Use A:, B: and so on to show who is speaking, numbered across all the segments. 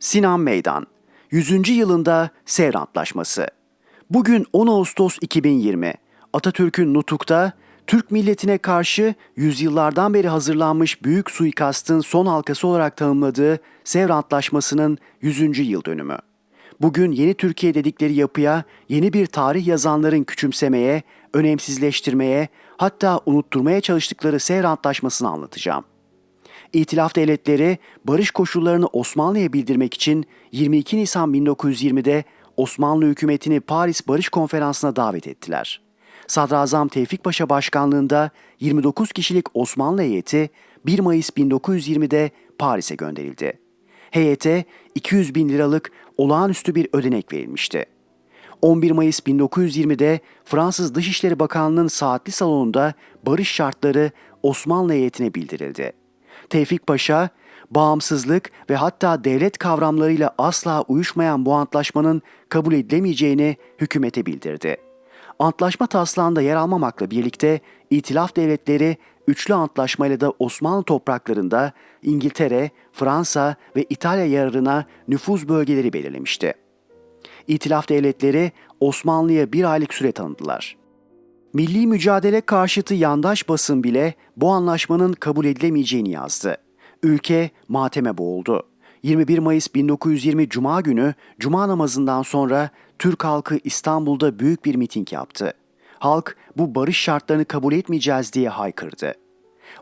A: Sinan Meydan 100. yılında Sevr Antlaşması Bugün 10 Ağustos 2020 Atatürk'ün Nutuk'ta Türk milletine karşı yüzyıllardan beri hazırlanmış büyük suikastın son halkası olarak tanımladığı Sevr Antlaşması'nın 100. yıl dönümü. Bugün yeni Türkiye dedikleri yapıya yeni bir tarih yazanların küçümsemeye, önemsizleştirmeye, hatta unutturmaya çalıştıkları Sevr Antlaşması'nı anlatacağım. İtilaf devletleri barış koşullarını Osmanlı'ya bildirmek için 22 Nisan 1920'de Osmanlı hükümetini Paris Barış Konferansı'na davet ettiler. Sadrazam Tevfik Paşa başkanlığında 29 kişilik Osmanlı heyeti 1 Mayıs 1920'de Paris'e gönderildi. Heyete 200 bin liralık olağanüstü bir ödenek verilmişti. 11 Mayıs 1920'de Fransız Dışişleri Bakanlığı'nın saatli salonunda barış şartları Osmanlı heyetine bildirildi. Tevfik Paşa, bağımsızlık ve hatta devlet kavramlarıyla asla uyuşmayan bu antlaşmanın kabul edilemeyeceğini hükümete bildirdi. Antlaşma taslağında yer almamakla birlikte İtilaf devletleri üçlü antlaşmayla da Osmanlı topraklarında İngiltere, Fransa ve İtalya yararına nüfuz bölgeleri belirlemişti. İtilaf devletleri Osmanlı'ya bir aylık süre tanıdılar. Milli mücadele karşıtı yandaş basın bile bu anlaşmanın kabul edilemeyeceğini yazdı. Ülke mateme boğuldu. 21 Mayıs 1920 Cuma günü Cuma namazından sonra Türk halkı İstanbul'da büyük bir miting yaptı. Halk bu barış şartlarını kabul etmeyeceğiz diye haykırdı.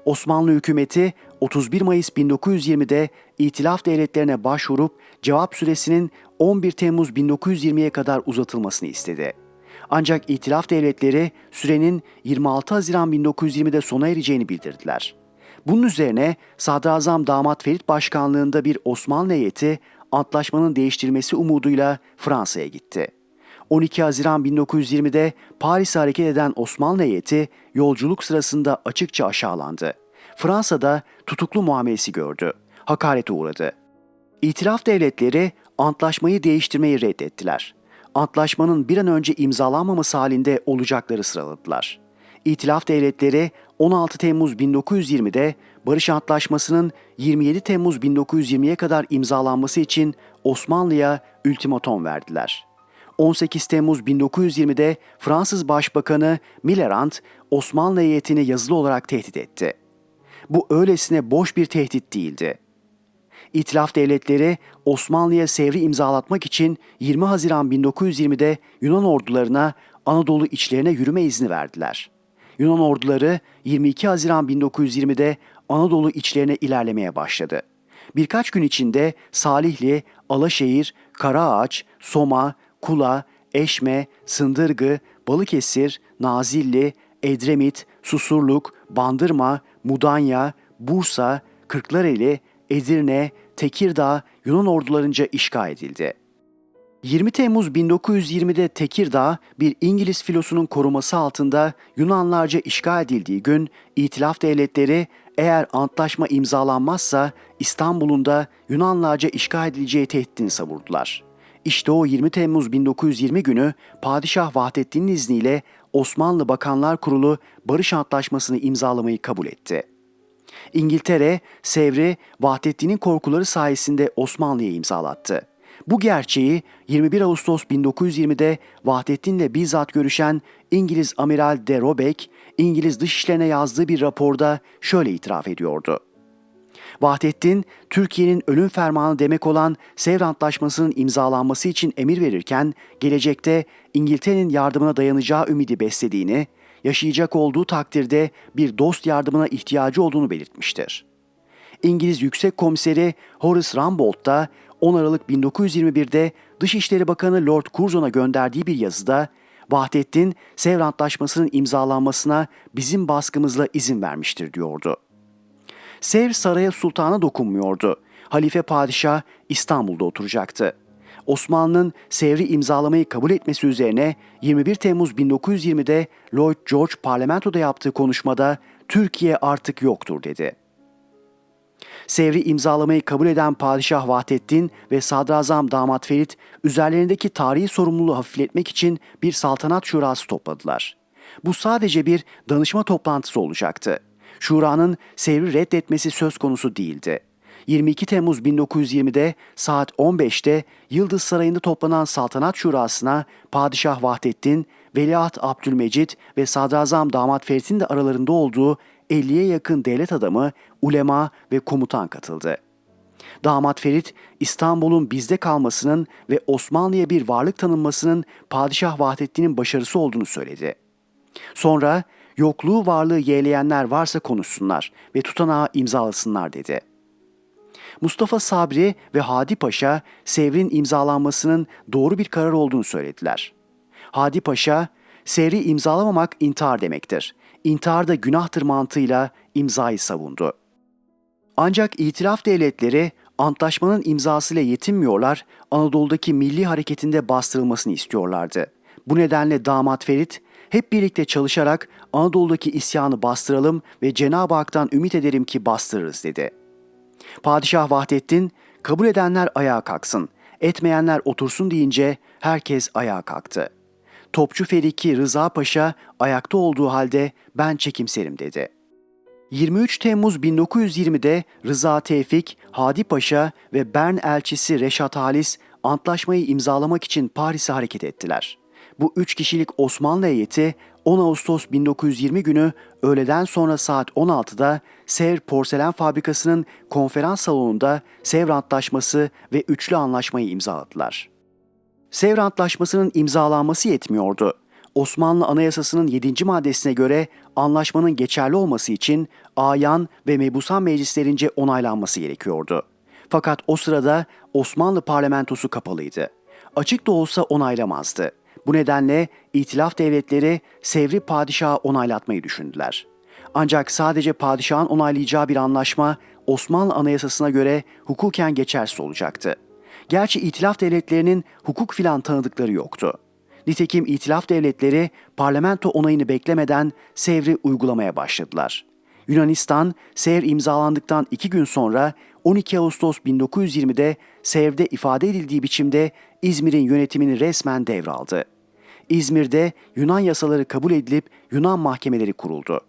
A: Osmanlı hükümeti 31 Mayıs 1920'de İtilaf devletlerine başvurup cevap süresinin 11 Temmuz 1920'ye kadar uzatılmasını istedi. Ancak İtilaf devletleri sürenin 26 Haziran 1920'de sona ereceğini bildirdiler. Bunun üzerine Sadrazam Damat Ferit başkanlığında bir Osmanlı heyeti antlaşmanın değiştirilmesi umuduyla Fransa'ya gitti. 12 Haziran 1920'de Paris'e hareket eden Osmanlı heyeti yolculuk sırasında açıkça aşağılandı. Fransa'da tutuklu muamelesi gördü. Hakarete uğradı. İtilaf devletleri antlaşmayı değiştirmeyi reddettiler. Antlaşmanın bir an önce imzalanmaması halinde olacakları sıraladılar. İtilaf devletleri 16 Temmuz 1920'de Barış Antlaşması'nın 27 Temmuz 1920'ye kadar imzalanması için Osmanlı'ya ultimatom verdiler. 18 Temmuz 1920'de Fransız Başbakanı Millerand Osmanlı heyetini yazılı olarak tehdit etti. Bu öylesine boş bir tehdit değildi. İtilaf devletleri Osmanlı'ya sevri imzalatmak için 20 Haziran 1920'de Yunan ordularına Anadolu içlerine yürüme izni verdiler. Yunan orduları 22 Haziran 1920'de Anadolu içlerine ilerlemeye başladı. Birkaç gün içinde Salihli, Alaşehir, Karaağaç, Soma, Kula, Eşme, Sındırgı, Balıkesir, Nazilli, Edremit, Susurluk, Bandırma, Mudanya, Bursa, Kırklareli, Edirne, Tekirdağ Yunan ordularınca işgal edildi. 20 Temmuz 1920'de Tekirdağ bir İngiliz filosunun koruması altında Yunanlarca işgal edildiği gün İtilaf devletleri eğer antlaşma imzalanmazsa İstanbul'un da Yunanlarca işgal edileceği tehditini savurdular. İşte o 20 Temmuz 1920 günü Padişah Vahdettin'in izniyle Osmanlı Bakanlar Kurulu Barış Antlaşması'nı imzalamayı kabul etti. İngiltere, Sevr'i Vahdettin'in korkuları sayesinde Osmanlı'ya imzalattı. Bu gerçeği 21 Ağustos 1920'de Vahdettin'le bizzat görüşen İngiliz Amiral de Robeck, İngiliz Dışişlerine yazdığı bir raporda şöyle itiraf ediyordu. Vahdettin, Türkiye'nin ölüm fermanı demek olan Sevr Antlaşması'nın imzalanması için emir verirken, gelecekte İngiltere'nin yardımına dayanacağı ümidi beslediğini, yaşayacak olduğu takdirde bir dost yardımına ihtiyacı olduğunu belirtmiştir. İngiliz Yüksek Komiseri Horace Rambold da 10 Aralık 1921'de Dışişleri Bakanı Lord Curzon'a gönderdiği bir yazıda Vahdettin Sevr Antlaşması'nın imzalanmasına bizim baskımızla izin vermiştir diyordu. Sevr saraya sultana dokunmuyordu. Halife padişah İstanbul'da oturacaktı. Osmanlı'nın Sevr'i imzalamayı kabul etmesi üzerine 21 Temmuz 1920'de Lloyd George parlamentoda yaptığı konuşmada Türkiye artık yoktur dedi. Sevri imzalamayı kabul eden Padişah Vahdettin ve Sadrazam Damat Ferit üzerlerindeki tarihi sorumluluğu hafifletmek için bir saltanat şurası topladılar. Bu sadece bir danışma toplantısı olacaktı. Şuranın Sevr'i reddetmesi söz konusu değildi. 22 Temmuz 1920'de saat 15'te Yıldız Sarayı'nda toplanan Saltanat Şurası'na Padişah Vahdettin, Veliaht Abdülmecit ve Sadrazam Damat Ferit'in de aralarında olduğu 50'ye yakın devlet adamı, ulema ve komutan katıldı. Damat Ferit, İstanbul'un bizde kalmasının ve Osmanlı'ya bir varlık tanınmasının Padişah Vahdettin'in başarısı olduğunu söyledi. Sonra yokluğu varlığı yeğleyenler varsa konuşsunlar ve tutanağı imzalasınlar dedi. Mustafa Sabri ve Hadi Paşa Sevr'in imzalanmasının doğru bir karar olduğunu söylediler. Hadi Paşa, Sevr'i imzalamamak intihar demektir. İntihar da günahtır mantığıyla imzayı savundu. Ancak itilaf devletleri antlaşmanın imzasıyla yetinmiyorlar, Anadolu'daki milli hareketinde bastırılmasını istiyorlardı. Bu nedenle damat Ferit, hep birlikte çalışarak Anadolu'daki isyanı bastıralım ve Cenab-ı Hak'tan ümit ederim ki bastırırız dedi. Padişah Vahdettin, kabul edenler ayağa kalksın, etmeyenler otursun deyince herkes ayağa kalktı. Topçu Feriki Rıza Paşa ayakta olduğu halde ben çekimserim dedi.'' 23 Temmuz 1920'de Rıza Tevfik, Hadi Paşa ve Bern elçisi Reşat Halis antlaşmayı imzalamak için Paris'e hareket ettiler. Bu üç kişilik Osmanlı heyeti 10 Ağustos 1920 günü öğleden sonra saat 16'da Sevr Porselen Fabrikası'nın konferans salonunda Sevr Antlaşması ve Üçlü Anlaşmayı imzaladılar. Sevr Antlaşması'nın imzalanması yetmiyordu. Osmanlı Anayasası'nın 7. maddesine göre anlaşmanın geçerli olması için ayan ve mebusan meclislerince onaylanması gerekiyordu. Fakat o sırada Osmanlı parlamentosu kapalıydı. Açık da olsa onaylamazdı. Bu nedenle itilaf devletleri Sevri padişahı onaylatmayı düşündüler. Ancak sadece padişahın onaylayacağı bir anlaşma Osmanlı Anayasası'na göre hukuken geçersiz olacaktı. Gerçi itilaf devletlerinin hukuk filan tanıdıkları yoktu. Nitekim itilaf devletleri parlamento onayını beklemeden Sevr'i uygulamaya başladılar. Yunanistan, Sevr imzalandıktan iki gün sonra 12 Ağustos 1920'de Sevr'de ifade edildiği biçimde İzmir'in yönetimini resmen devraldı. İzmir'de Yunan yasaları kabul edilip Yunan mahkemeleri kuruldu.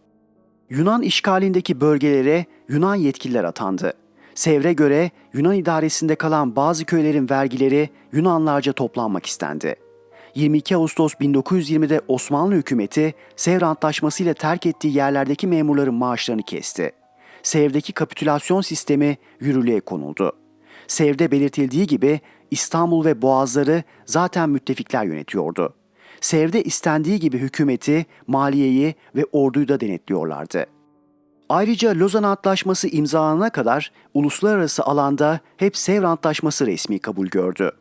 A: Yunan işgalindeki bölgelere Yunan yetkililer atandı. Sevr'e göre Yunan idaresinde kalan bazı köylerin vergileri Yunanlarca toplanmak istendi. 22 Ağustos 1920'de Osmanlı hükümeti Sevr Antlaşması ile terk ettiği yerlerdeki memurların maaşlarını kesti. Sevr'deki kapitülasyon sistemi yürürlüğe konuldu. Sevr'de belirtildiği gibi İstanbul ve Boğazları zaten müttefikler yönetiyordu. Sevr'de istendiği gibi hükümeti, maliyeyi ve orduyu da denetliyorlardı. Ayrıca Lozan Antlaşması imzalanana kadar uluslararası alanda hep Sevr Antlaşması resmi kabul gördü.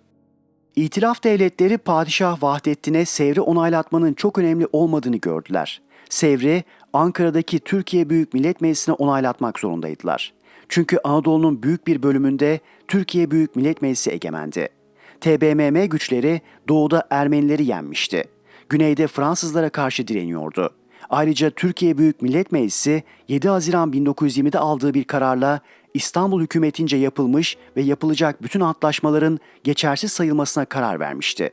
A: İtilaf devletleri Padişah Vahdettin'e Sevr'i onaylatmanın çok önemli olmadığını gördüler. Sevr'i Ankara'daki Türkiye Büyük Millet Meclisi'ne onaylatmak zorundaydılar. Çünkü Anadolu'nun büyük bir bölümünde Türkiye Büyük Millet Meclisi egemendi. TBMM güçleri doğuda Ermenileri yenmişti. Güneyde Fransızlara karşı direniyordu. Ayrıca Türkiye Büyük Millet Meclisi 7 Haziran 1920'de aldığı bir kararla İstanbul hükümetince yapılmış ve yapılacak bütün antlaşmaların geçersiz sayılmasına karar vermişti.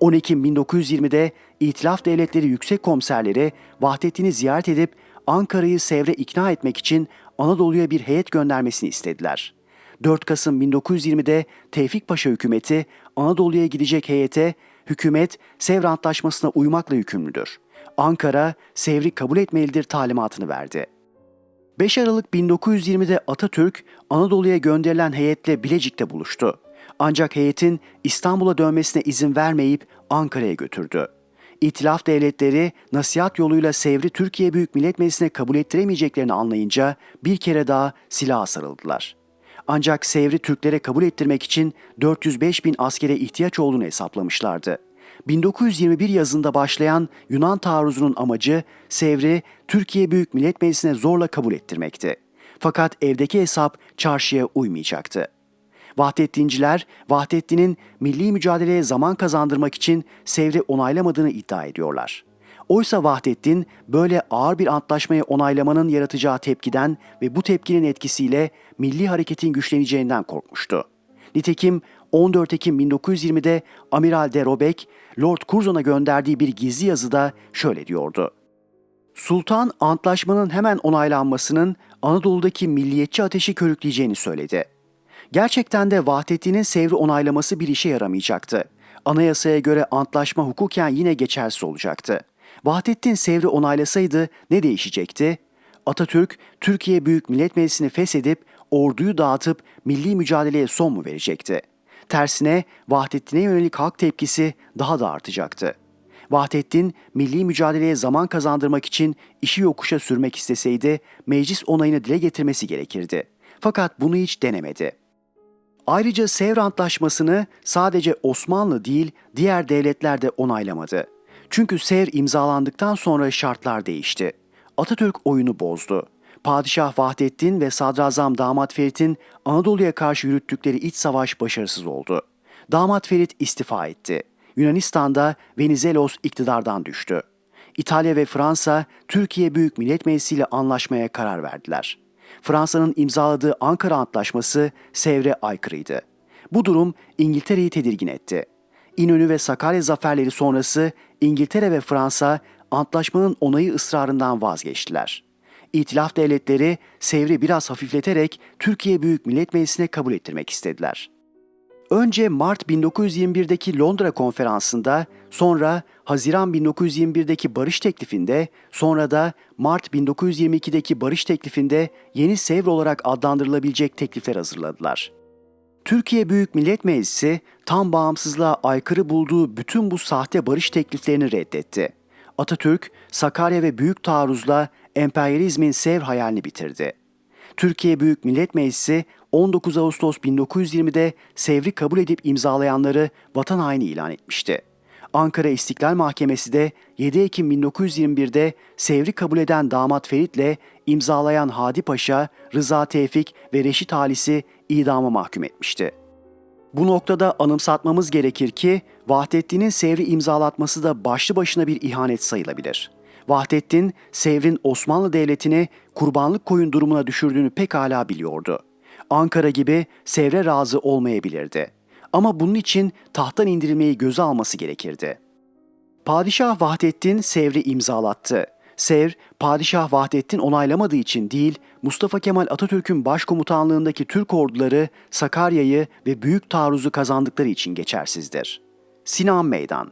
A: 10 Ekim 1920'de İtilaf Devletleri Yüksek Komiserleri Vahdettin'i ziyaret edip Ankara'yı Sevr'e ikna etmek için Anadolu'ya bir heyet göndermesini istediler. 4 Kasım 1920'de Tevfik Paşa hükümeti Anadolu'ya gidecek heyete hükümet Sevr Antlaşması'na uymakla yükümlüdür. Ankara Sevr'i kabul etmelidir talimatını verdi. 5 Aralık 1920'de Atatürk Anadolu'ya gönderilen heyetle Bilecik'te buluştu. Ancak heyetin İstanbul'a dönmesine izin vermeyip Ankara'ya götürdü. İtilaf devletleri nasihat yoluyla Sevr'i Türkiye Büyük Millet Meclisi'ne kabul ettiremeyeceklerini anlayınca bir kere daha silaha sarıldılar. Ancak Sevr'i Türklere kabul ettirmek için 405 bin askere ihtiyaç olduğunu hesaplamışlardı. 1921 yazında başlayan Yunan taarruzunun amacı Sevr'i Türkiye Büyük Millet Meclisi'ne zorla kabul ettirmekti. Fakat evdeki hesap çarşıya uymayacaktı. Vahdettinciler, Vahdettin'in milli mücadeleye zaman kazandırmak için Sevr'i onaylamadığını iddia ediyorlar. Oysa Vahdettin böyle ağır bir antlaşmayı onaylamanın yaratacağı tepkiden ve bu tepkinin etkisiyle milli hareketin güçleneceğinden korkmuştu. Nitekim 14 Ekim 1920'de Amiral de Robek, Lord Curzon'a gönderdiği bir gizli yazıda şöyle diyordu. Sultan antlaşmanın hemen onaylanmasının Anadolu'daki milliyetçi ateşi körükleyeceğini söyledi. Gerçekten de Vahdettin'in Sevr'i onaylaması bir işe yaramayacaktı. Anayasaya göre antlaşma hukuken yine geçersiz olacaktı. Vahdettin Sevr'i onaylasaydı ne değişecekti? Atatürk, Türkiye Büyük Millet Meclisi'ni feshedip orduyu dağıtıp milli mücadeleye son mu verecekti? Tersine Vahdettin'e yönelik halk tepkisi daha da artacaktı. Vahdettin, milli mücadeleye zaman kazandırmak için işi yokuşa sürmek isteseydi meclis onayını dile getirmesi gerekirdi. Fakat bunu hiç denemedi. Ayrıca Sevr Antlaşması'nı sadece Osmanlı değil diğer devletler de onaylamadı. Çünkü Sevr imzalandıktan sonra şartlar değişti. Atatürk oyunu bozdu. Padişah Vahdettin ve Sadrazam Damat Ferit'in Anadolu'ya karşı yürüttükleri iç savaş başarısız oldu. Damat Ferit istifa etti. Yunanistan'da Venizelos iktidardan düştü. İtalya ve Fransa Türkiye Büyük Millet Meclisi ile anlaşmaya karar verdiler. Fransa'nın imzaladığı Ankara Antlaşması Sevr'e aykırıydı. Bu durum İngiltere'yi tedirgin etti. İnönü ve Sakarya zaferleri sonrası İngiltere ve Fransa antlaşmanın onayı ısrarından vazgeçtiler. İtilaf devletleri Sevr'i biraz hafifleterek Türkiye Büyük Millet Meclisi'ne kabul ettirmek istediler. Önce Mart 1921'deki Londra konferansında, sonra Haziran 1921'deki barış teklifinde, sonra da Mart 1922'deki barış teklifinde yeni Sevr olarak adlandırılabilecek teklifler hazırladılar. Türkiye Büyük Millet Meclisi tam bağımsızlığa aykırı bulduğu bütün bu sahte barış tekliflerini reddetti. Atatürk, Sakarya ve Büyük Taarruz'la emperyalizmin Sevr hayalini bitirdi. Türkiye Büyük Millet Meclisi 19 Ağustos 1920'de Sevr'i kabul edip imzalayanları vatan haini ilan etmişti. Ankara İstiklal Mahkemesi de 7 Ekim 1921'de Sevr'i kabul eden damat Ferit'le imzalayan Hadi Paşa, Rıza Tevfik ve Reşit Halis'i idama mahkum etmişti. Bu noktada anımsatmamız gerekir ki Vahdettin'in Sevr'i imzalatması da başlı başına bir ihanet sayılabilir. Vahdettin, Sevr'in Osmanlı Devleti'ni kurbanlık koyun durumuna düşürdüğünü pekala biliyordu. Ankara gibi Sevr'e razı olmayabilirdi. Ama bunun için tahttan indirilmeyi göze alması gerekirdi. Padişah Vahdettin Sevr'i imzalattı. Sevr, Padişah Vahdettin onaylamadığı için değil, Mustafa Kemal Atatürk'ün başkomutanlığındaki Türk orduları Sakarya'yı ve Büyük Taarruz'u kazandıkları için geçersizdir. Sinan Meydan